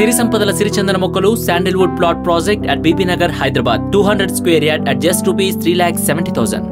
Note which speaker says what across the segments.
Speaker 1: సిరి సంపదల సిరిచందన మొక్కలు sandalwood plot project at Bibinagar Hyderabad two hundred square yard at just rupees three lakh seventy thousand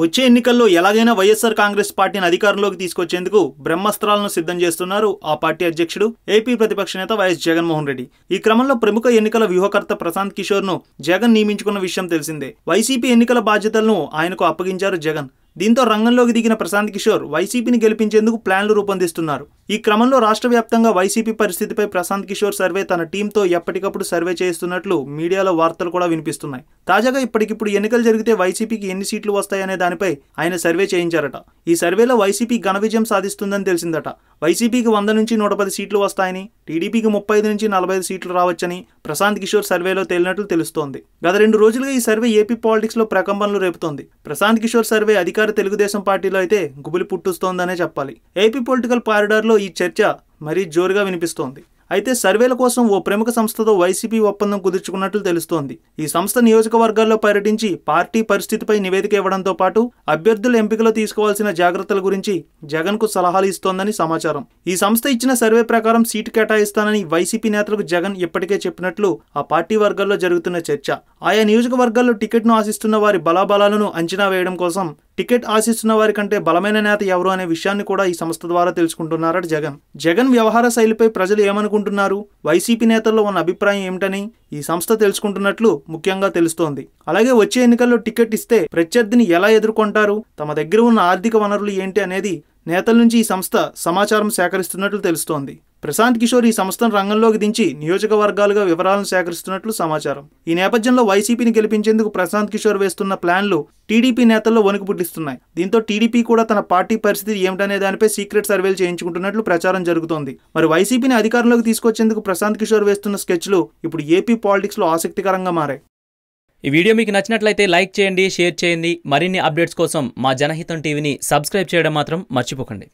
Speaker 2: వచ్చే ఎన్నికల్లో ఎలాగైనా వైఎస్ఆర్ కాంగ్రెస్ పార్టీని అధికారంలోకి తీసుకొచ్చేందుకు బ్రహ్మాస్త్రాలను సిద్ధం చేస్తున్నారు ఆ పార్టీ అధ్యక్షుడు ఏపీ ప్రతిపక్ష నేత వైఎస్ జగన్మోహన్ రెడ్డి. ఈ క్రమంలో ప్రముఖ ఎన్నికల వ్యూహకర్త ప్రశాంత్ కిషోర్ను జగన్ నియమించుకున్న విషయం తెలిసిందే. వైసీపీ ఎన్నికల బాధ్యతలను ఆయనకు అప్పగించారు జగన్. దీంతో రంగంలోకి దిగిన ప్రశాంత్ కిషోర్ వైసీపీని గెలిపించేందుకు ప్లాన్లు రూపొందిస్తున్నారు. ఈ క్రమంలో రాష్ట్ర వ్యాప్తంగా వైసీపీ పరిస్థితిపై ప్రశాంత్ కిషోర్ సర్వే తన టీంతో ఎప్పటికప్పుడు సర్వే చేస్తున్నట్లు మీడియాలో వార్తలు కూడా వినిపిస్తున్నాయి. తాజాగా ఇప్పటికిప్పుడు ఎన్నికలు జరిగితే వైసీపీకి ఎన్ని సీట్లు వస్తాయనే దానిపై ఆయన సర్వే చేయించారట. ఈ సర్వేలో వైసీపీ ఘన విజయం సాధిస్తుందని తెలిసిందట. వైసీపీకి వంద నుంచి నూట పది సీట్లు వస్తాయని టీడీపీకి ముప్పై ఐదు నుంచి నలభై ఐదు సీట్లు రావచ్చని ప్రశాంత్ కిషోర్ సర్వేలో తేలినట్లు తెలుస్తోంది. గత రెండు రోజులుగా ఈ సర్వే ఏపీ పాలిటిక్స్లో ప్రకంపనలు రేపుతోంది. ప్రశాంత్ కిషోర్ సర్వే అధికార తెలుగుదేశం పార్టీలో అయితే గుబులి పుట్టుస్తోందనే చెప్పాలి. ఏపీ పొలిటికల్ కారిడార్లో ఈ చర్చ మరీ జోరుగా వినిపిస్తోంది. అయితే సర్వేల కోసం ఓ ప్రముఖ సంస్థతో వైసీపీ ఒప్పందం కుదుర్చుకున్నట్లు తెలుస్తోంది. ఈ సంస్థ నియోజకవర్గాల్లో పర్యటించి పార్టీ పరిస్థితిపై నివేదిక ఇవ్వడంతో పాటు అభ్యర్థుల ఎంపికలో తీసుకోవాల్సిన జాగ్రత్తల గురించి జగన్కు సలహాలు ఇస్తోందని సమాచారం. ఈ సంస్థ ఇచ్చిన సర్వే ప్రకారం సీటు కేటాయిస్తానని వైసీపీ నేతలకు జగన్ ఇప్పటికే చెప్పినట్లు ఆ పార్టీ వర్గాల్లో జరుగుతున్న చర్చ. ఆయా నియోజకవర్గాల్లో టికెట్ను ఆశిస్తున్న వారి బలాబలాలను అంచనా వేయడం కోసం టికెట్ ఆశిస్తున్న వారి కంటే బలమైన నేత ఎవరు అనే విషయాన్ని కూడా ఈ సంస్థ ద్వారా తెలుసుకుంటున్నారట జగన్. జగన్ వ్యవహార శైలిపై ప్రజలు ఏమనుకుంటున్నారు? వైసీపీ నేతల్లో ఉన్న అభిప్రాయం ఏమిటని ఈ సంస్థ తెలుసుకుంటున్నట్లు ముఖ్యంగా తెలుస్తోంది. అలాగే వచ్చే ఎన్నికల్లో టికెట్ ఇస్తే ప్రత్యర్థిని ఎలా ఎదుర్కొంటారు? తమ దగ్గర ఉన్న ఆర్థిక వనరులు ఏంటి అనేది నేతల నుంచి ఈ సంస్థ సమాచారం సేకరిస్తున్నట్లు తెలుస్తోంది. ప్రశాంత్ కిషోర్ ఈ సంస్థను రంగంలోకి దించి నియోజకవర్గాలుగా వివరాలను సేకరిస్తున్నట్లు సమాచారం. ఈ నేపథ్యంలో వైసీపీని గెలిపించేందుకు ప్రశాంత్ కిషోర్ వేస్తున్న ప్లాన్లు టీడీపీ నేతల్లో వణుకు పుట్టిస్తున్నాయి. దీంతో టీడీపీ కూడా తన పార్టీ పరిస్థితి ఏమిటనే దానిపై సీక్రెట్ సర్వేలు చేయించుకుంటున్నట్లు ప్రచారం జరుగుతోంది. మరి వైసీపీని అధికారంలోకి తీసుకొచ్చేందుకు ప్రశాంత్ కిషోర్ వేస్తున్న స్కెచ్లు ఇప్పుడు ఏపీ పాలిటిక్స్లో ఆసక్తికరంగా మారాయి.
Speaker 1: ఈ వీడియో మీకు నచ్చినట్లయితే లైక్ చేయండి షేర్ చేయండి. మరిన్ని అప్డేట్స్ కోసం మా జనహితం టీవీని సబ్స్క్రైబ్ చేయడం మాత్రం మర్చిపోకండి.